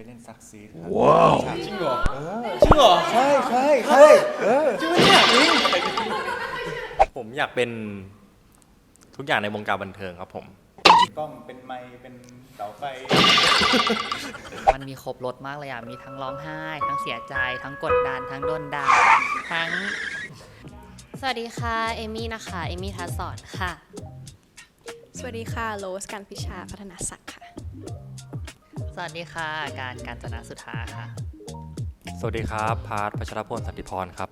ยเล่นซักซีดครับว้าวฉากจริงเหรอจริงเหรอใช่ใช่ใช่เออจริงปะเนี่ยจริงผมอยากเป็นทุกอย่างในวงการบันเทิงครับผมกล้องเป็นไมค์เป็นเสาไฟมันมีครบรถมากเลยอะ มีทั้งร้องไห้ ทั้งเสียใจ ทั้งกดดัน ทั้งโดนด่า ทั้ง สวัสดีค่ะ เอมี่นะคะ เอมี่ทัศสอนค่ะ สวัสดีค่ะ โรส การพิชา พัฒนาศักดิ์ค่ะ สวัสดีค่ะ การการจนาสุธาค่ะ สวัสดีครับ พาร์ทพัชรพลสันติพรครับ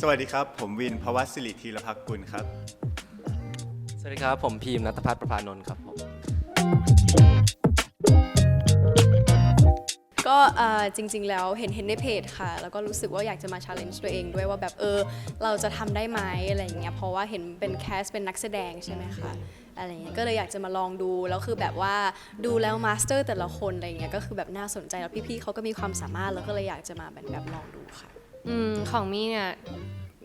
สวัสดีครับ ผมวินภวัตศิริธีรพักกุลครับ สวัสดีครับ ผมพีมนัทพัฒน์ประภานนท์ครับผมก็เอ่อจริง ๆ แล้วเห็นเห็นในเพจค่ะ แล้วก็รู้สึกว่าอยากจะมาชาเลนจ์ตัวเองด้วยว่าแบบเออ เราจะทำได้ไหมอะไรอย่างเงี้ยเพราะว่าเห็นเป็นแคสเป็นนักแสดงใช่ไหมคะ อะไรเงี้ยก็เลยอยากจะมาลองดูแล้วคือแบบว่าดูแล้วมาสเตอร์แต่ละคนอะไรเงี้ยก็คือแบบน่าสนใจแล้วพี่ๆเขาก็มีความสามารถแล้วก็เลยอยากจะมาแบบแบบลองดูค่ะ อืมของมี่เนี่ย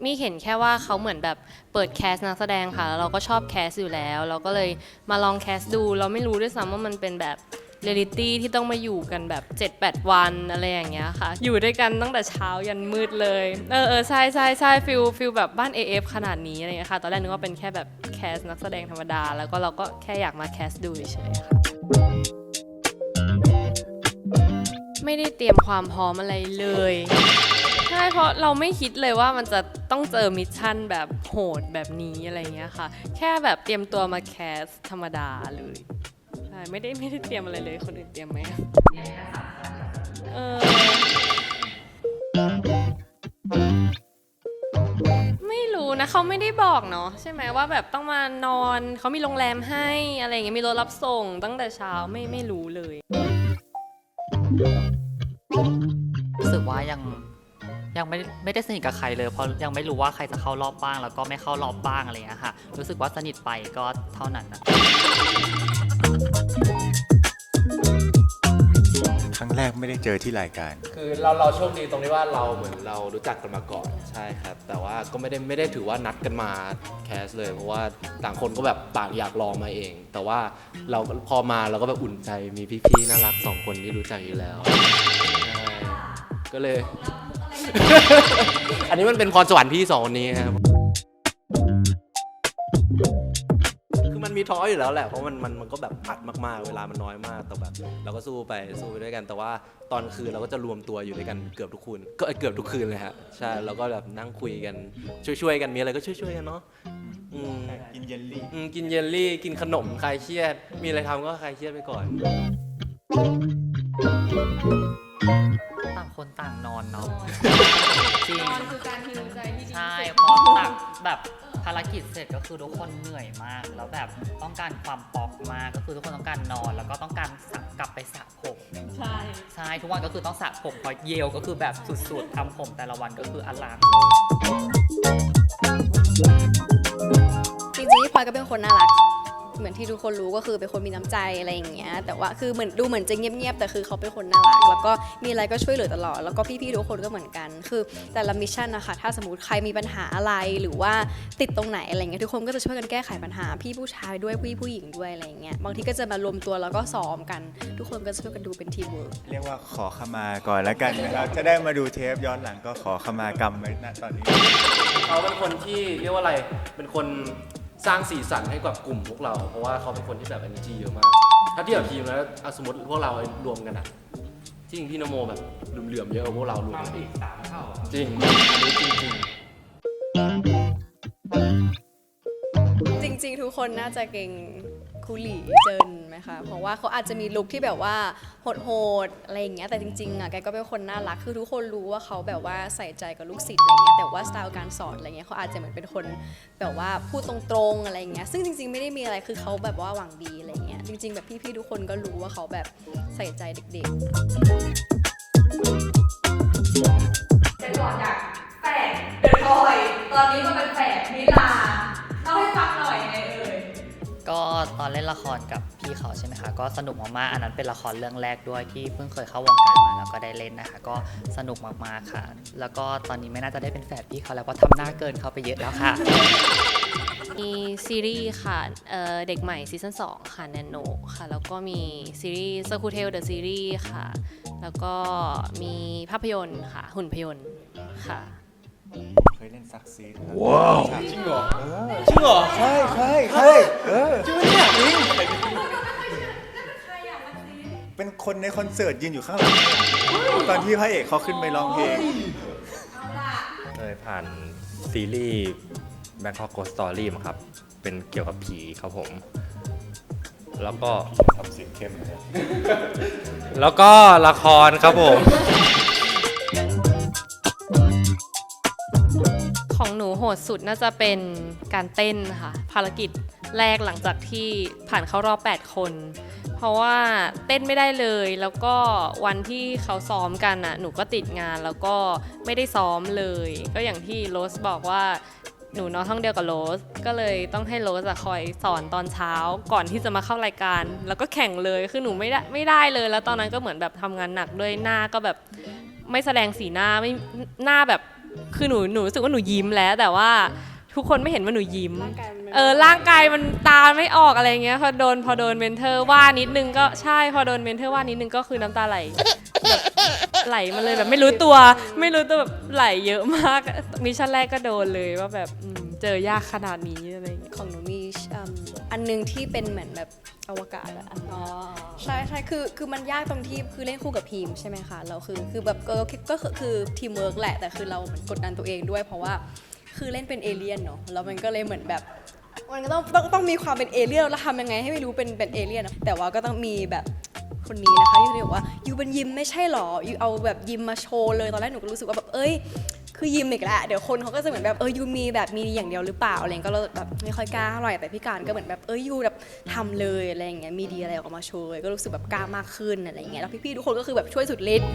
มี่เห็นแค่ว่าเขาเหมือนแบบเปิดแคสนักแสดงค่ะแล้วเราก็ชอบแคสอยู่แล้ว เราก็เลยมาลองแคสดู เราไม่รู้ด้วยซ้ำว่ามันเป็นแบบเรียลิตี้ที่ต้องมาอยู่กันแบบ 7-8 วันอะไรอย่างเงี้ยค่ะ อยู่ด้วยกันตั้งแต่เช้ายันมืดเลย เออเออใช่ใช่ใช่ฟิลฟิลแบบบ้าน AF ขนาดนี้อะไรเงี้ยค่ะ ตอนแรกนึกว่าเป็นแค่แบบ สนักแสดงธรรมดา แล้วก็เราก็แค่อยากมาแคสดูเฉยๆค่ะไม่ได้เตรียมความพร้อมอะไรเลยใช่เพราะเราไม่คิดเลยว่ามันจะต้องเจอมิชชั่นแบบโหดแบบนี้อะไรเงี้ยค่ะ แค่แบบเตรียมตัวมาแคสธรรมดาเลยใช่ไม่ได้ไม่ได้เตรียมอะไรเลยคนอื่นเตรียมไหมอะเออ รู้นะเขาไม่ได้บอกเนาะใช่ไหมว่าแบบต้องมานอนเขามีโรงแรมให้อะไรอย่างเงี้ยมีรถรับส่งตั้งแต่เช้าไม่ไม่รู้เลยรู้สึกว่ายังยังไม่ไม่ได้สนิทกับใครเลยเพราะยังไม่รู้ว่าใครจะเข้ารอบบ้างแล้วก็ไม่เข้ารอบบ้างอะไรอย่างเงี้ยค่ะ รู้สึกว่าสนิทไปก็เท่านั้นนะ รกไม่ได้เจอที่รายการ คือเราเราโชคดีตรงที่ว่าเราเหมือนเรารู้จักกันมาก่อนใช่ครับ แต่ว่าก็ไม่ได้ไม่ได้ถือว่านัดกันมาแคสเลย เพราะว่าต่างคนก็แบบต่างอยากลองมาเอง แต่ว่าเราพอมาเราก็แบบอุ่นใจมีพี่ๆน่ารักสองคนที่รู้จักอยู่แล้วใช่ก็เลย อันนี้มันเป็นพรสวรรค์พี่สองคนนี้ครับ มันมีท้ออยู่แล้วแหละเพราะมันมันมันก็แบบอัดมากๆ เวลามันน้อยมากแต่แบบเราก็สู้ไปสู้ไปด้วยกัน แต่ว่าตอนคืนเราก็จะรวมตัวอยู่ด้วยกันเกือบทุกคืนก็เกือบทุกคืนเลยฮะใช่เราก็แบบนั่งคุยกันช่วยๆกันมีอะไรก็ช่วยๆกันเนาะอืมกินเยลลี่อืมกินเยลลี่กินขนมคลายเครียด มีอะไรทำก็คลายเครียดไปก่อน ต่างคนต่างนอนเนาะจริงนอนคือการฮิวใจที่ดีใช่เพราะต่างแบบ ภารกิจเสร็จก็คือทุกคนเหนื่อยมาก แล้วแบบต้องการความป๊อกมากก็คือทุกคนต้องการนอน แล้วก็ต้องการสระกลับไปสระผมใช่ใช่ทุกวันก็คือต้องสระผมเพราะเยลก็คือแบบสุดๆทำผมแต่ละวันก็คืออลังจริงๆพี่พลอยก็เป็นคนน่ารัก เหมือนที่ทุกคนรู้ก็คือเป็นคนมีน้ำใจอะไรอย่างเงี้ยแต่ว่าคือเหมือนดูเหมือนจะเงียบๆแต่คือเขาเป็นคนน่ารักแล้วก็มีอะไรก็ช่วยเหลือตลอด แล้วก็พี่ๆทุกคนก็เหมือนกัน คือแต่ละมิชชั่นนะคะถ้าสมมติใครมีปัญหาอะไรหรือว่าติดตรงไหนอะไรเงี้ยทุกคนก็จะช่วยกันแก้ไขปัญหา พี่ผู้ชายด้วยพี่ผู้หญิงด้วยอะไรเงี้ยบางทีก็จะมารวมตัวแล้วก็ซ้อมกัน ทุกคนก็ช่วยกันดูเป็นทีมเวิร์กเรียกว่าขอขมาก่อนแล้วกันนะครับจะได้มาดูเทปย้อนหลังก็ขอขมากรรมไว้ณตอนนี้ เขาเป็นคนที่เรียกว่าอะไร เป็นคน สร้างสีสันให้กับกลุ่มพวกเรา เพราะว่าเขาเป็นคนที่แบบ energy เยอะมาก ถ้าเทียบกับทีมแล้วอะสมมติพวกเรารวมกันอะจริงพี่นโมแบบเหลื่อมๆเยอะกว่าพวกเรารวมกันอีกสามเท่าจริงอันนี้จริงๆจ ริงๆ ทุกคนน่าจะเก่งคูหลีเจินไหมคะ เพราะว่าเขาอาจจะมีลุคที่แบบว่าโหดๆอะไรอย่างเงี้ย แต่จริงๆอะแกก็เป็นคนน่ารัก คือทุกคนรู้ว่าเขาแบบว่าใส่ใจกับลูกศิษย์อะไรเงี้ย แต่ว่าสไตล์การสอนอะไรเงี้ยเขาอาจจะเหมือนเป็นคนแบบว่าพูดตรงๆอะไรเงี้ย ซึ่งจริงๆ ไม่ได้มีอะไร คือเขาแบบว่าหวังดีอะไรเงี้ย จริง ๆ แบบพี่ๆ ทุกคนก็รู้ว่าเขาแบบใส่ใจเด็กๆแต่ก่อนจากแฝดเดอะทอย ตอนนี้มาเป็นแฝดนิ ก็ตอนเล่นละครกับพี่เขาใช่ไหมคะ ก็สนุกมากๆ อันนั้นเป็นละครเรื่องแรกด้วยที่เพิ่งเคยเข้าวงการมาแล้วก็ได้เล่นนะคะ ก็สนุกมากๆค่ะ แล้วก็ตอนนี้ไม่น่าจะได้เป็นแฝดพี่เขาแล้วเพราะทำหน้าเกินเขาไปเยอะแล้วค่ะ มีซีรีส์ค่ะเอ่อเด็กใหม่ซีซั่น2ค่ะแนนโนค่ะ แล้วก็มีซีรีส์สกูเทลเดอะซีรีส์ค่ะ แล้วก็มีภาพยนตร์ค่ะ หุ่นพยนตร์ค่ะ เคยเล่นซักซีดว้าวจริงเหรอจริงเหรอใช่ใช่ใช่เออจริงเนี่ยจริงเป็นคนในคอนเสิร์ตยืนอยู่ข้างหลังตอนที่พระเอกเขาขึ้นไปร้องเพลงเคยผ่านซีรีส์ Bangkok Ghost Story มาครับ เป็นเกี่ยวกับผีครับผม แล้วก็ทำเสียงเข้มเลยแล้วก็ละครครับผม โหดสุดน่าจะเป็นการเต้นค่ะ ภารกิจแรกหลังจากที่ผ่านเข้ารอบ 8 คน เพราะว่าเต้นไม่ได้เลยแล้วก็วันที่เขาซ้อมกันอะหนูก็ติดงานแล้วก็ไม่ได้ซ้อมเลย ก็อย่างที่โรสบอกว่าหนูนอนห้องเดียวกับโรส ก็เลยต้องให้โรสคอยสอนตอนเช้าก่อนที่จะมาเข้ารายการ แล้วก็แข่งเลยคือหนูไม่ได้ไม่ได้เลย แล้วตอนนั้นก็เหมือนแบบทำงานหนักด้วยหน้าก็แบบไม่แสดงสีหน้าไม่หน้าแบบ คือหนูหนูรู้สึกว่าหนูยิ้มแล้วแต่ว่าทุกคนไม่เห็นว่าหนูยิ้ม เออร่างกายมันตาไม่ออกอะไรเงี้ยพอโดนพอโดนเมนเทอร์ว่านิดนึงก็ใช่พอโดนเมนเทอร์ว่านิดนึงก็คือน้ำตาไหลแบบไหลมาเลยแบบไม่รู้ตัว ไม่รู้ตัวแบบไหลเยอะมากมิชชั่นแรกก็โดนเลยว่าแบบอืมเจอยากขนาดนี้อะไร อืมอันหนึงที่เป็นเหมือนแบบอวกาศอะใช่ใช่คือคือมันยากตรงที่คือเล่นคู่กับพีมใช่ไหมคะเราคือคือแบบก็ก็คือคือทีมเวิร์กแหละแต่คือเราเหมือนกดดันตัวเองด้วยเพราะว่าคือเล่นเป็นเอเลี่ยนเนาะแล้วมันก็เลยเหมือนแบบมันก็ต้องต้องต้องมีความเป็นเอเลี่ยนแล้วทำยังไงให้ไม่รู้เป็นเป็นเอเลี่ยนอะแต่ว่าก็ต้องมีแบบคนนี้นะคะที่บอกว่ายูเป็นยิมไม่ใช่หรอยูเอาแบบยิมมาโชว์เลยตอนแรกหนูก็รู้สึกว่าแบบเอ้ย คือยิมอีกแล้วเดี๋ยวคนเขาก็จะเหมือนแบบเออยูมีแบบมีอย่างเดียวหรือเปล่าอะไรเงี้ยก็เลยแบบไม่ค่อยกล้าเท่าไหร่แต่พี่การก็เหมือนแบบเออยูแบบทำเลยอะไรอย่างเงี้ยมีดีอะไรออกมาโชว์เลยก็รู้สึกแบบกล้ามากขึ้นอะไรอย่างเงี้ยแล้วพี่ๆทุกคนก็คือแบบช่วยสุดฤทธิ์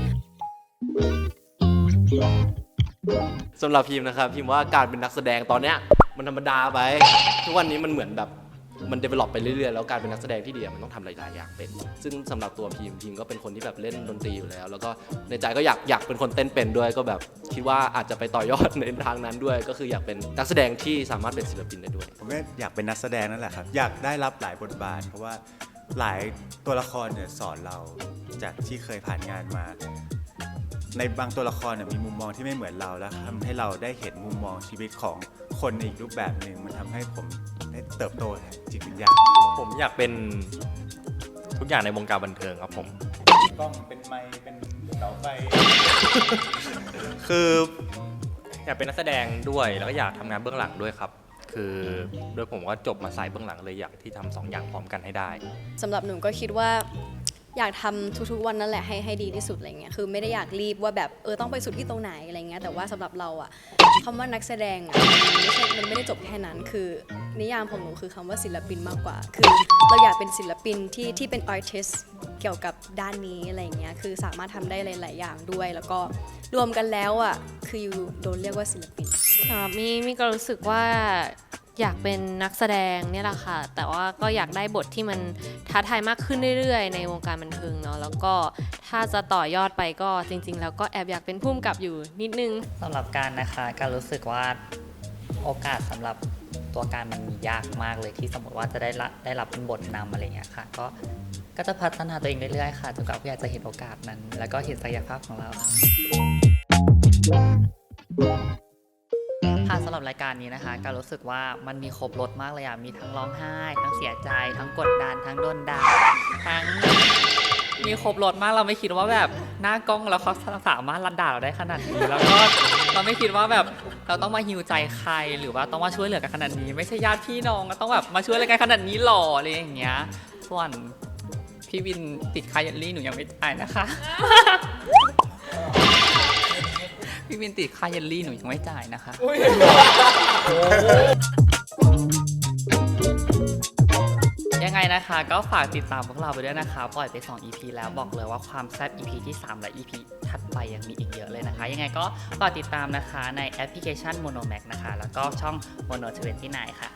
สำหรับพิมพ์นะครับพิมพ์ว่าการเป็นนักแสดงตอนเนี้ยมันธรรมดาไป ทุกวันนี้มันเหมือนแบบ มัน develop ไปเรื่อยๆ แล้วการเป็นนักแสดงที่ดีอะมันต้องทำหลายๆอย่างเป็น ซึ่งสำหรับตัวพิมพ์พิมก็เป็นคนที่แบบเล่นดนตรีอยู่แล้ว แล้วก็ในใจก็อยากอยากเป็นคนเต้นเป็นด้วย ก็แบบคิดว่าอาจจะไปต่อยอดในทางนั้นด้วย ก็คืออยากเป็นนักแสดงที่สามารถเป็นศิลปินได้ด้วย ผมก็อยากเป็นนักแสดงนั่นแหละครับ อยากได้รับหลายบทบาท เพราะว่าหลายตัวละครเนี่ยสอนเราจากที่เคยผ่านงานมา ในบางตัวละครเนี่ยมีมุมมองที่ไม่เหมือนเราแล้วทำให้เราได้เห็นมุมมองชีวิตของคนในอีกรูปแบบหนึ่งมันทำให้ผมได้เติบโตทางจิตวิญญาณผมอยากเป็นทุกอย่างในวงการบันเทิงครับผม กล้องเป็นไมค์เป็นเสาไฟคืออยากเป็นนักแสดงด้วยแล้วก็อยากทำงานเบื้องหลังด้วยครับ คือโดยผมก็จบมาสายเบื้องหลังเลยอยากที่ทำสองอย่างพร้อมกันให้ได้ สำหรับหนูก็คิดว่า อยากทำทุกๆวันนั่นแหละให้ให้ดีที่สุดอะไรเงี้ยคือไม่ได้อยากรีบว่าแบบเออต้องไปสุดที่ตรงไหนอะไรเงี้ยแต่ว่าสำหรับเราอะคำว่านักแสดงอะมันไม่ใช่มันไม่ได้จบแค่นั้นคือนิยามของหนูคือคำว่าศิลปินมากกว่า คือเราอยากเป็นศิลปินที่ที่เป็น artist เกี่ยวกับด้านนี้อะไรเงี้ยคือสามารถทำได้หลาย ๆ อย่างด้วย แล้วก็รวมกันแล้วอะคืออยู่โดนเรียกว่าศิลปินสำหรับมี่มี่ก็รู้สึกว่า อยากเป็นนักแสดงเนี่ยแหละค่ะ แต่ว่าก็อยากได้บทที่มันท้าทายมากขึ้นเรื่อยๆ ในวงการบันเทิงเนาะแล้วก็ถ้าจะต่อยอดไปก็จริง ๆ แล้วก็แอบอยากเป็นผู้กำกับอยู่นิดนึงสำหรับการนะคะการรู้สึกว่าโอกาสสำหรับตัวการมันมียากมากเลยที่สมมติว่าจะได้รับได้รับเป็นบทนำอะไรเงี้ยค่ะ ก็ก็จะพัฒนาตัวเองเรื่อยๆค่ะจนกว่าพี่อยากจะเห็นโอกาสนั้น แล้วก็เห็นศักยภาพของเรา ค่ะสำหรับรายการนี้นะคะการรู้สึกว่ามันมีครบรถมากเลยอะมีทั้งร้องไห้ ทั้งเสียใจ ทั้งกดดัน ทั้งโดนด่าทั้งมีครบรถมากเราไม่คิดว่าแบบหน้ากล้องแล้วเขาสามารถรัดด่าเราได้ขนาดนี้ แล้วก็เราไม่คิดว่าแบบเราต้องมาฮิวใจใครหรือว่าต้องมาช่วยเหลือกันขนาดนี้ ไม่ใช่ญาติพี่น้องก็ต้องแบบมาช่วยอะไรกันขนาดนี้หรออะไรอย่างเงี้ยส่วนพี่วินติดคาเยลลี่หนูยังไม่จ่ายนะคะ พี่วินติดค่าเยลลี่หนูยังไม่จ่ายนะคะ ยังไงนะคะก็ฝากติดตามพวกเราไปด้วยนะคะ ปล่อยไป 2 EP แล้วบอกเลยว่าความแซ่บ EP ที่ 3 และ EP ถัดไปยังมีอีกเยอะเลยนะคะ ยังไงก็ฝากติดตามนะคะในแอปพลิเคชัน Monomax นะคะ แล้วก็ช่อง Mono 29ค่ะ